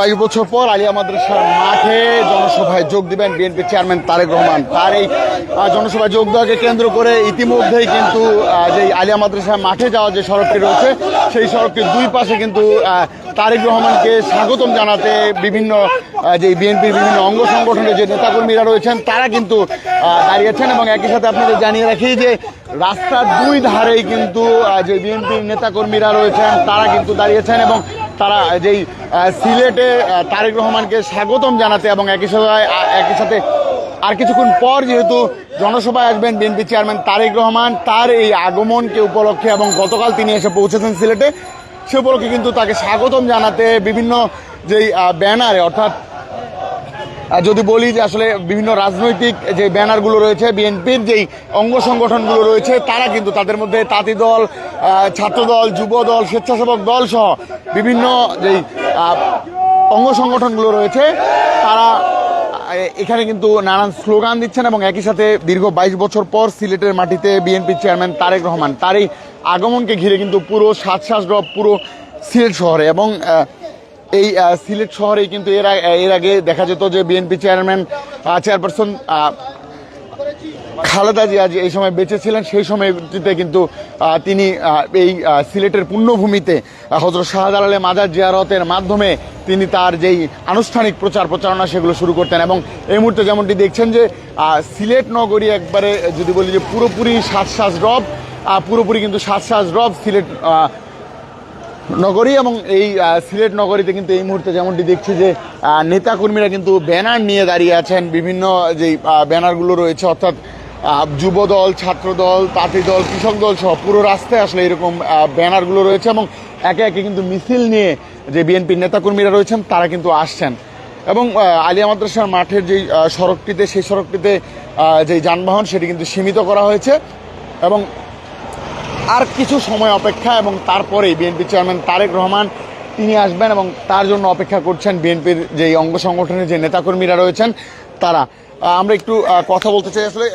বাইশ বছর পর আলিয়া মাদ্রাসার মাঠে জনসভায় যোগ দিবেন বিএনপি চেয়ারম্যান তারেক রহমান। তার এই জনসভায় যোগ দেওয়াকে কেন্দ্র করে ইতিমধ্যেই কিন্তু যে আলিয়া মাদ্রাসার মাঠে যাওয়া যে সড়কটি রয়েছে, সেই সড়কটির দুই পাশে কিন্তু তারেক রহমানকে স্বাগতম জানাতে বিভিন্ন যে বিএনপির বিভিন্ন অঙ্গ সংগঠনের যে নেতাকর্মীরা রয়েছেন, তারা কিন্তু দাঁড়িয়েছেন এবং একই সাথে আপনাদের জানিয়ে রাখি যে রাস্তার দুই ধারেই কিন্তু যে বিএনপির নেতাকর্মীরা রয়েছেন, তারা কিন্তু দাঁড়িয়েছেন এবং তারা যেই সিলেটে তারেক রহমানকে স্বাগতম জানাতে এবং একই সাথে একই সাথে আর কিছুক্ষণ পর যেহেতু জনসভায় আসবেন বিএনপি চেয়ারম্যান তারেক রহমান, তার এই আগমনকে উপলক্ষে এবং গতকাল তিনি এসে পৌঁছেছেন সিলেটে, সে উপলক্ষে কিন্তু তাকে স্বাগতম জানাতে বিভিন্ন যেই ব্যানারে, অর্থাৎ যদি বলি যে আসলে বিভিন্ন রাজনৈতিক যে ব্যানারগুলো রয়েছে, বিএনপির যেই অঙ্গ সংগঠনগুলো রয়েছে, তারা কিন্তু তাদের মধ্যে তাঁতি দল ছাত্রদল যুব দল, স্বেচ্ছাসেবক দল সহ বিভিন্ন যেই অঙ্গ সংগঠনগুলো রয়েছে, তারা এখানে কিন্তু নানান স্লোগান দিচ্ছেন এবং একই সাথে দীর্ঘ বাইশ বছর পর সিলেটের মাটিতে বিএনপি চেয়ারম্যান তারেক রহমান, তার এই আগমনকে ঘিরে কিন্তু পুরো ড্রপ পুরো সিলেট শহরে এবং এই সিলেট শহরে কিন্তু এর এর আগে দেখা যেত যে BNP chairman chairperson Khaleda Zia যে এই সময় বেঁচে ছিলেন সেই সময়টিতে কিন্তু তিনি এই সিলেটের পুণ্যভূমিতে হজরত শাহজালালে মাজার জিয়ারতের মাধ্যমে তিনি তার যেই আনুষ্ঠানিক প্রচার প্রচারণা সেগুলো শুরু করতেন এবং এই মুহূর্তে যেমনটি দেখছেন যে সিলেট নগরী একবারে যদি বলি যে পুরোপুরি শ্বাস ড্রপ পুরোপুরি কিন্তু শ্বাস ড্রপ সিলেট নগরী এবং এই সিলেট নগরীতে কিন্তু এই মুহূর্তে যেমনটি দেখছি যে নেতাকর্মীরা কিন্তু ব্যানার নিয়ে দাঁড়িয়ে আছেন বিভিন্ন যে আহ, ব্যানারগুলো রয়েছে অর্থাৎ আহ, যুবদল ছাত্রদল তাঁতি দল কৃষক দল সহ পুরো রাস্তায় আসলে এরকম ব্যানারগুলো রয়েছে এবং একে একে কিন্তু মিছিল নিয়ে যে বিএনপির নেতাকর্মীরা রয়েছেন তারা কিন্তু আসছেন। এবং আলিয়া মাদ্রাসার মাঠের যেই সড়কটিতে সেই সড়কটিতে যেই যানবাহন সেটি কিন্তু সীমিত করা হয়েছে এবং আর কিছু সময় অপেক্ষা এবং তারপরেই বিএনপি চেয়ারম্যান তারেক রহমান তিনি আসবেন এবং তার জন্য অপেক্ষা করছেন বিএনপির যে অঙ্গ সংগঠনের যে নেতাকর্মীরা রয়েছেন তারা। আমরা একটু কথা বলতে চাই আসলে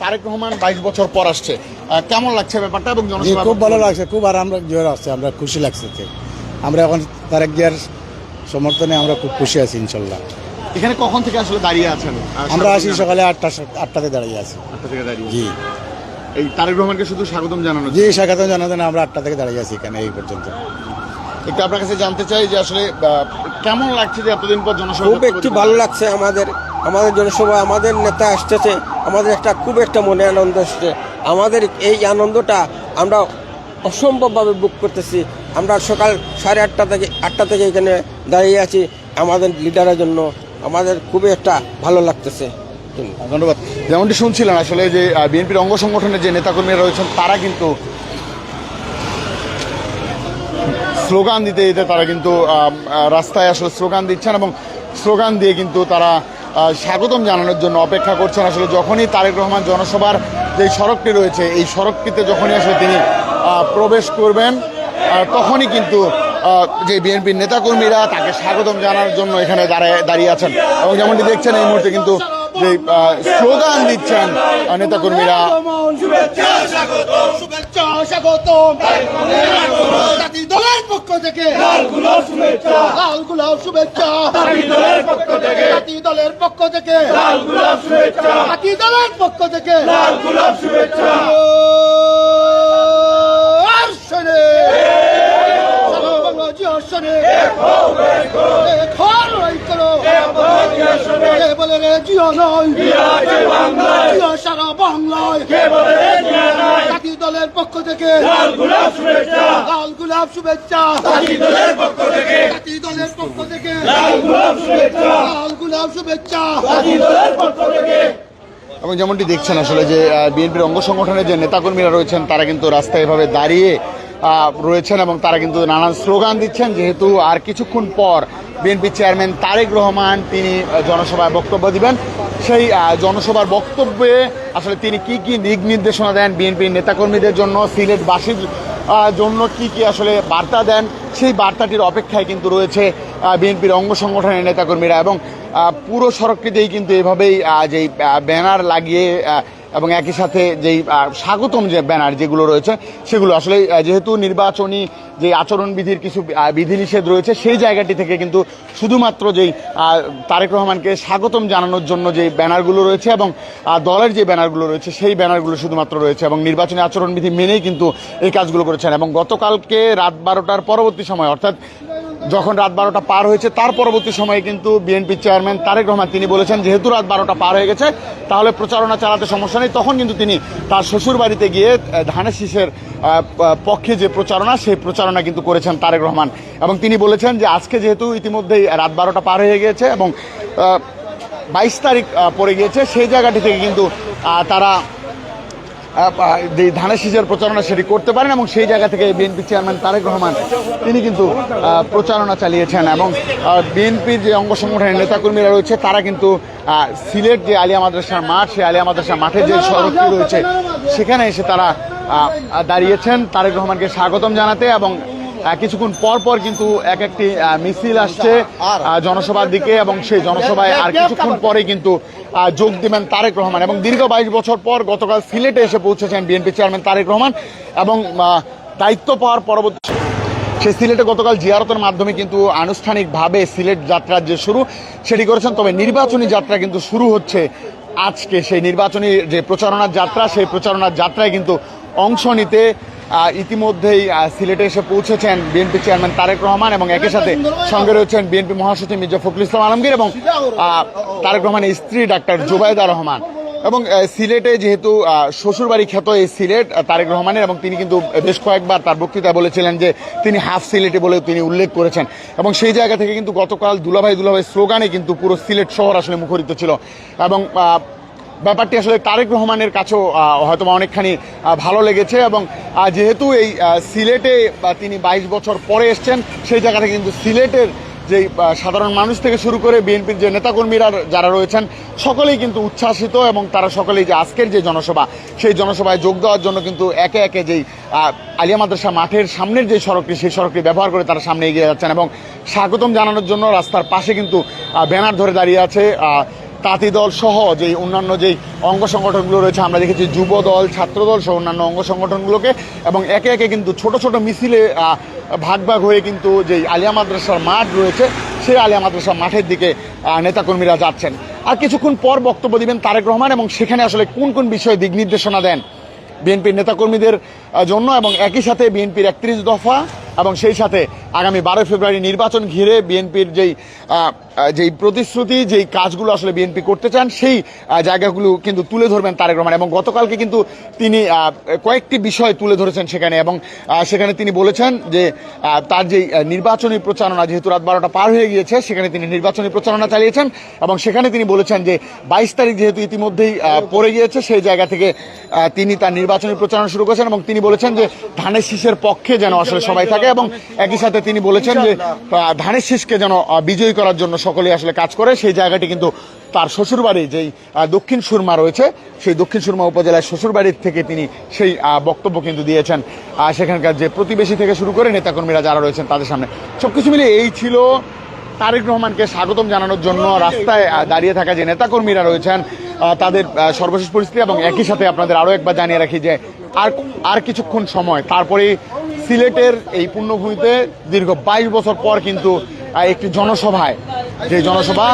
তারেক রহমান বাইশ বছর পর আসছে। কেমন লাগছে ব্যাপারটা এবং জনসভা খুব ভালো লাগছে খুব আরাম জোর আসছে আমরা খুশি লাগছে আমরা এখন তারেক জিয়ার সমর্থনে আমরা খুব খুশি আছি ইনশাল্লাহ। এখানে কখন থেকে আসলে দাঁড়িয়ে আছেন? আমরা আসি সকালে আটটা আটটাতে দাঁড়িয়ে আছি। আটটা থেকে দাঁড়িয়ে জি। এই তারেক রহমানকে শুধু স্বাগতম জানানো জি স্বাগত জানাতেন আমরা আটটা থেকে দাঁড়িয়ে আছি এখানে এই পর্যন্ত। একটু আপনার কাছে জানতে চাই যে আসলে কেমন লাগছে যে এতদিন পর জনসভা খুব একটু ভালো লাগছে আমাদের আমাদের জনসভা আমাদের নেতা আসতেছে আমাদের একটা খুব একটা মনে আনন্দ আসছে। আমাদের এই আনন্দটা আমরা অসম্ভবভাবে বুক করতেছি। আমরা সকাল সাড়ে আটটা থেকে আটটা থেকে এখানে দাঁড়িয়ে আছি আমাদের লিডারের জন্য। আমাদের খুবই একটা ভালো লাগতেছে। ধন্যবাদ। যেমনটি শুনছিলেন, আসলে যে বিএনপির অঙ্গ সংগঠনের যে নেতাকর্মীরা রয়েছেন, তারা কিন্তু স্লোগান দিতে দিতে তারা কিন্তু রাস্তায় আসলে স্লোগান দিচ্ছেন এবং স্লোগান দিয়ে কিন্তু তারা স্বাগতম জানানোর জন্য অপেক্ষা করছেন। আসলে যখনই তারেক রহমান জনসভার যে সড়কটি রয়েছে, এই সড়কটিতে যখনই আসলে তিনি প্রবেশ করবেন তখনই কিন্তু যে বিএনপির নেতাকর্মীরা তাকে স্বাগতম জানানোর জন্য এখানে দাঁড়ায়, দাঁড়িয়ে আছেন। এবং যেমনটি দেখছেন, এই মুহূর্তে কিন্তু যে স্লোগান দিচ্ছেন নেতা নেতাকর্মীরা। দলের পক্ষ থেকে। শুভেচ্ছা। দলের পক্ষ থেকে। দলের পক্ষ থেকে। নয় সারা বাংলায়। জাতীয় দলের পক্ষ থেকে। লাল গোলাপ শুভেচ্ছা। লাল গোলাপ শুভেচ্ছা। জাতীয় দলের পক্ষ থেকে। জাতীয় দলের পক্ষ থেকে। লাল গোলাপ শুভেচ্ছা। লাল গোলাপ শুভেচ্ছা। জাতীয় দলের পক্ষ থেকে। এবং যেমনটি দেখছেন আসলে যে বিএনপির অঙ্গ সংগঠনের যে নেতাকর্মীরা রয়েছেন তারা কিন্তু রাস্তায় এভাবে দাঁড়িয়ে রয়েছেন এবং তারা কিন্তু নানান স্লোগান দিচ্ছেন। যেহেতু আর কিছুক্ষণ পর বিএনপি চেয়ারম্যান তারেক রহমান তিনি জনসভায় বক্তব্য দিবেন। সেই জনসভার বক্তব্যে আসলে তিনি কি কি দিক নির্দেশনা দেন বিএনপির নেতাকর্মীদের জন্য, সিলেটবাসীর জন্য কি কি আসলে বার্তা দেন, সেই বার্তাটির অপেক্ষায় কিন্তু রয়েছে বিএনপির অঙ্গ সংগঠনের নেতাকর্মীরা এবং পুরো সড়কটিতেই কিন্তু এভাবেই যে ব্যানার লাগিয়ে এবং একই সাথে যেই স্বাগতম যে ব্যানার যেগুলো রয়েছে, সেগুলো আসলে যেহেতু নির্বাচনী যে আচরণবিধির কিছু বিধিনিষেধ রয়েছে, সেই জায়গাটি থেকে কিন্তু শুধুমাত্র যেই তারেক রহমানকে স্বাগতম জানানোর জন্য যে ব্যানারগুলো রয়েছে এবং দলের যে ব্যানারগুলো রয়েছে, সেই ব্যানারগুলো শুধুমাত্র রয়েছে এবং নির্বাচনী আচরণবিধি মেনেই কিন্তু এই কাজগুলো করেছেন এবং গতকালকে রাত বারোটার পরবর্তী সময়, অর্থাৎ যখন রাত বারোটা পার হয়েছে, তার পরবর্তী সময়ে কিন্তু বিএনপি চেয়ারম্যান তারেক রহমান তিনি বলেছেন, যেহেতু রাত বারোটা পার হয়ে গেছে, তাহলে প্রচারণা চালাতে সমস্যা নেই। তখন কিন্তু তিনি তার শ্বশুর বাড়িতে গিয়ে ধানের শীষের পক্ষে যে প্রচারণা, সেই প্রচারণা কিন্তু করেছেন তারেক রহমান। এবং তিনি বলেছেন যে, আজকে যেহেতু ইতিমধ্যেই রাত বারোটা পার হয়ে গিয়েছে এবং বাইশ তারিখ পড়ে গিয়েছে, সেই জায়গাটি থেকে কিন্তু তারা যে ধানের শীষের প্রচারণা সেটি করতে পারেন এবং সেই জায়গা থেকে বিএনপি চেয়ারম্যান তারেক রহমান তিনি কিন্তু প্রচারণা চালিয়েছেন এবং বিএনপির যে অঙ্গ সংগঠনের নেতাকর্মীরা রয়েছে তারা কিন্তু সিলেট যে আলিয়া মাদ্রাসার মাঠ সেই আলিয়া মাদ্রাসার মাঠে যে সড়কটি রয়েছে সেখানে এসে তারা দাঁড়িয়েছেন। তারেক রহমানকে স্বাগতম জানাতে এবং কিছুক্ষণ পর পর কিন্তু এক একটি মিছিল আসছে জনসভার দিকে এবং সেই জনসভায় আর কিছুক্ষণ পরে কিন্তু যোগ দিবেন তারেক রহমান। এবং দীর্ঘ বাইশ বছর পর গতকাল সিলেটে এসে পৌঁছেছেন বিএনপি চেয়ারম্যান তারেক রহমান। এবং দায়িত্ব পাওয়ার পরবর্তী সে সিলেটে গতকাল জিয়ারতের মাধ্যমে কিন্তু আনুষ্ঠানিকভাবে সিলেট যাত্রার যে শুরু, সেটি করেছেন। তবে নির্বাচনী যাত্রা কিন্তু শুরু হচ্ছে আজকে। সেই নির্বাচনী যে প্রচারণার যাত্রা, সেই প্রচারণার যাত্রায় কিন্তু অংশ নিতে ইতিমধ্যেই সিলেটে এসে পৌঁছেছেন বিএনপি চেয়ারম্যান তারেক রহমান এবং একই সাথে সঙ্গে রয়েছেন বিএনপি মহাসচিব মির্জা ফখরুল ইসলাম আলমগীর এবং তারেক রহমানের স্ত্রী ডাক্তার জুবাইদা রহমান। এবং সিলেটে যেহেতু শ্বশুরবাড়ি খ্যাত এই সিলেট তারেক রহমানের এবং তিনি কিন্তু বেশ কয়েকবার তার বক্তৃতায় বলেছিলেন যে তিনি হাফ সিলেটে বলে তিনি উল্লেখ করেছেন। এবং সেই জায়গা থেকে কিন্তু গতকাল দুলাভাই দুলাভাই স্লোগানে কিন্তু পুরো সিলেট শহর আসলে মুখরিত ছিল। এবং ব্যাপারটি আসলে তারেক রহমানের কাছেও হয়তো অনেকখানি ভালো লেগেছে এবং যেহেতু এই সিলেটে তিনি বাইশ বছর পরে এসছেন, সেই জায়গা থেকে কিন্তু সিলেটের যে সাধারণ মানুষ থেকে শুরু করে বিএনপির যে নেতাকর্মীরা যারা রয়েছেন, সকলেই কিন্তু উচ্ছ্বাসিত এবং তারা সকলেই যে আজকের যে জনসভা, সেই জনসভায় যোগ দেওয়ার জন্য কিন্তু একে একে যেই আলিয়া মাদ্রাসা মাঠের সামনের যে সড়কটি, সেই সড়কটি ব্যবহার করে তারা সামনে এগিয়ে যাচ্ছেন এবং স্বাগতম জানানোর জন্য রাস্তার পাশে কিন্তু ব্যানার ধরে দাঁড়িয়ে আছে তাঁতি দল সহ যে অন্যান্য যেই অঙ্গ সংগঠনগুলো রয়েছে, আমরা দেখেছি যুব দল ছাত্র দল সহ অন্যান্য অঙ্গ সংগঠনগুলোকে এবং একে একে কিন্তু ছোট ছোট মিছিলে ভাগ ভাগ হয়ে কিন্তু যেই আলিয়া মাদ্রাসার মাঠ রয়েছে, সেই আলিয়া মাদ্রাসার মাঠের দিকে নেতাকর্মীরা যাচ্ছেন। আর কিছুক্ষণ পর বক্তব্য দিবেন তারেক রহমান এবং সেখানে আসলে কোন কোন বিষয়ে দিক নির্দেশনা দেন? বিএনপির নেতাকর্মীদের জন্য এবং একই সাথে বিএনপির একত্রিশ দফা এবং সেই সাথে আগামী বারোই ফেব্রুয়ারি নির্বাচন ঘিরে বিএনপির যেই যেই প্রতিশ্রুতি, যেই কাজগুলো আসলে বিএনপি করতে চান, সেই জায়গাগুলো কিন্তু তুলে ধরবেন তারেক রহমান। এবং গতকালকে কিন্তু তিনি কয়েকটি বিষয় তুলে ধরেছেন সেখানে এবং সেখানে তিনি বলেছেন যে তার যেই নির্বাচনী প্রচারণা যেহেতু রাত বারোটা পার হয়ে গিয়েছে, সেখানে তিনি নির্বাচনী প্রচারণা চালিয়েছেন এবং সেখানে তিনি বলেছেন যে, বাইশ তারিখ যেহেতু ইতিমধ্যেই পড়ে গিয়েছে, সেই জায়গা থেকে তিনি তার নির্বাচনী প্রচারণা শুরু করেছেন এবং তিনি বলেছেন যে ধানের শীষের পক্ষে যেন আসলে সবাই থাকে এবং একই সাথে তিনি বলেছেন যে ধানের শীষকে যেন বিজয়ী করার জন্য সকলেই আসলে কাজ করে সেই জায়গাটি কিন্তু তার শ্বশুরবাড়ি যেই দক্ষিণ সুরমা রয়েছে সেই দক্ষিণ সুরমা উপজেলার শ্বশুরবাড়ির থেকে তিনি সেই বক্তব্য কিন্তু দিয়েছেন। সেখানকার যে প্রতিবেশী থেকে শুরু করে নেতাকর্মীরা যারা রয়েছেন তাদের সামনে। সব কিছু মিলিয়ে এই ছিল তারেক রহমানকে স্বাগতম জানানোর জন্য রাস্তায় দাঁড়িয়ে থাকা যে নেতাকর্মীরা রয়েছেন তাদের সর্বশেষ পরিস্থিতি এবং একই সাথে আপনাদের আরও একবার জানিয়ে রাখি যে আর আর কিছুক্ষণ সময়। তারপরে সিলেটের এই পুণ্যভূমিতে দীর্ঘ বাইশ বছর পর কিন্তু একটি জনসভায়, যে জনসভা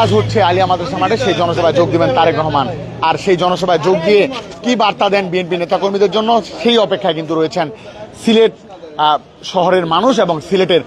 আজ হচ্ছে আলিয়া মাদ্রাসা মাঠে, সেই জনসভায় যোগ দেবেন তারেক রহমান। আর সেই জনসভায় যোগ দিয়ে কি বার্তা দেন বিএনপি নেতাকর্মীদের জন্য? সেই অপেক্ষায় কিন্তু রয়েছেন সিলেট শহরের মানুষ এবং সিলেটের